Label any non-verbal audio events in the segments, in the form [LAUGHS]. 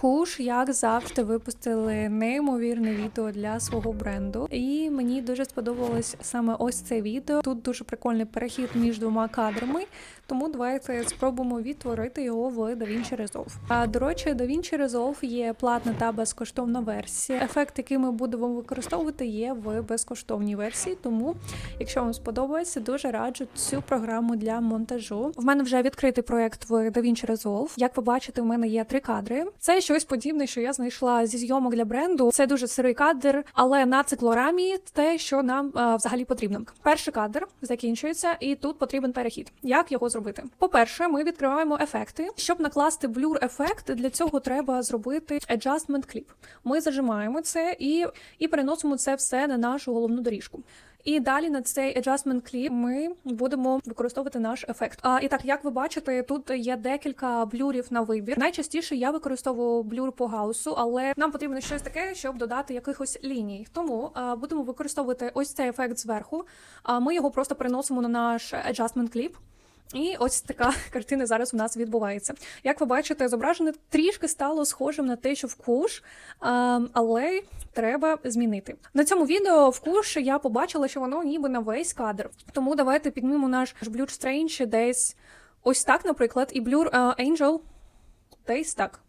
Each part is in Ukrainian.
Куш, як завжди, випустили неймовірне відео для свого бренду, і мені дуже сподобалось саме ось це відео. Тут дуже прикольний перехід між двома кадрами. Тому давайте спробуємо відтворити його в DaVinci Resolve. А до речі, DaVinci Resolve є платна та безкоштовна версія. Ефект, який ми будемо використовувати, є в безкоштовній версії. Тому, якщо вам сподобається, дуже раджу цю програму для монтажу. В мене вже відкритий проект в DaVinci Resolve. Як ви бачите, в мене є три кадри. Це щось подібне, що я знайшла зі зйомок для бренду. Це дуже сирий кадр, але на циклорамі те, що нам а, взагалі потрібно. Перший кадр закінчується, і тут потрібен перехід. Як його зробити? По-перше, ми відкриваємо ефекти. Щоб накласти блюр ефект, для цього треба зробити adjustment clip. Ми зажимаємо це і, і переносимо це все на нашу головну доріжку. І далі на цей adjustment clip ми будемо використовувати наш ефект. А і так, як ви бачите, тут є декілька блюрів на вибір. Найчастіше я використовую блюр по гаусу, але нам потрібно щось таке, щоб додати якихось ліній. Тому а, будемо використовувати ось цей ефект зверху. А ми його просто переносимо на наш adjustment clip. І ось така [LAUGHS] картина зараз у нас відбувається. Як ви бачите, зображене трішки стало схожим на те, що в куш, але треба змінити. На цьому відео в куш я побачила, що воно ніби на весь кадр. Тому давайте піднімемо наш Blur Strange десь ось так, наприклад, і Blur Angel десь так.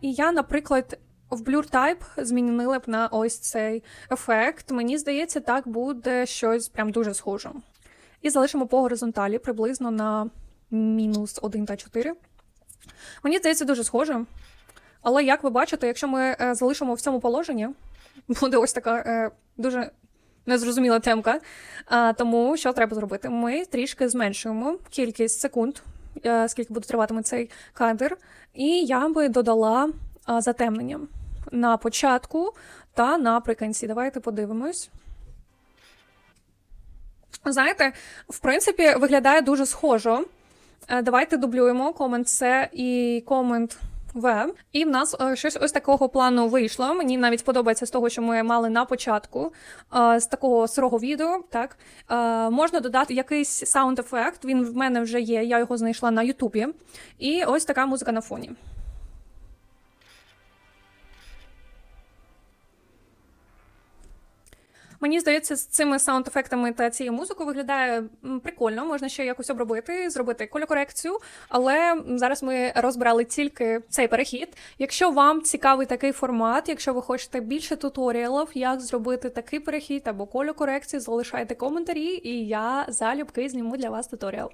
І я, наприклад. В Blur Type змінили б на ось цей ефект. Мені здається, так буде щось прям дуже схоже. І залишимо по горизонталі приблизно на мінус 1 та 4. Мені здається, дуже схоже. Але як ви бачите, якщо ми е, залишимо в цьому положенні, [LAUGHS] буде ось така е, дуже незрозуміла темка. Тому що треба зробити? Ми трішки зменшуємо кількість секунд, е, скільки буде триватиме цей кадр, і я би додала затемнення на початку та наприкінці. Давайте подивимось. Знаєте, в принципі, виглядає дуже схожо. Е, Давайте дублюємо комент C і комент В. І в нас е, щось ось такого плану вийшло. Мені навіть подобається з того, що ми мали на початку е, з такого сирого відео. Так можна додати якийсь саунд-ефект. Він в мене вже є. Я його знайшла на Ютубі. І ось така музика на фоні. Мені здається, з цими саунд-ефектами та цією музикою виглядає прикольно. Можна ще якось обробити, зробити кольокорекцію. Але зараз ми розбирали тільки цей перехід. Якщо вам цікавий такий формат, якщо ви хочете більше туторіалів, як зробити такий перехід або кольокорекцію, залишайте коментарі, і я залюбки зніму для вас туторіал.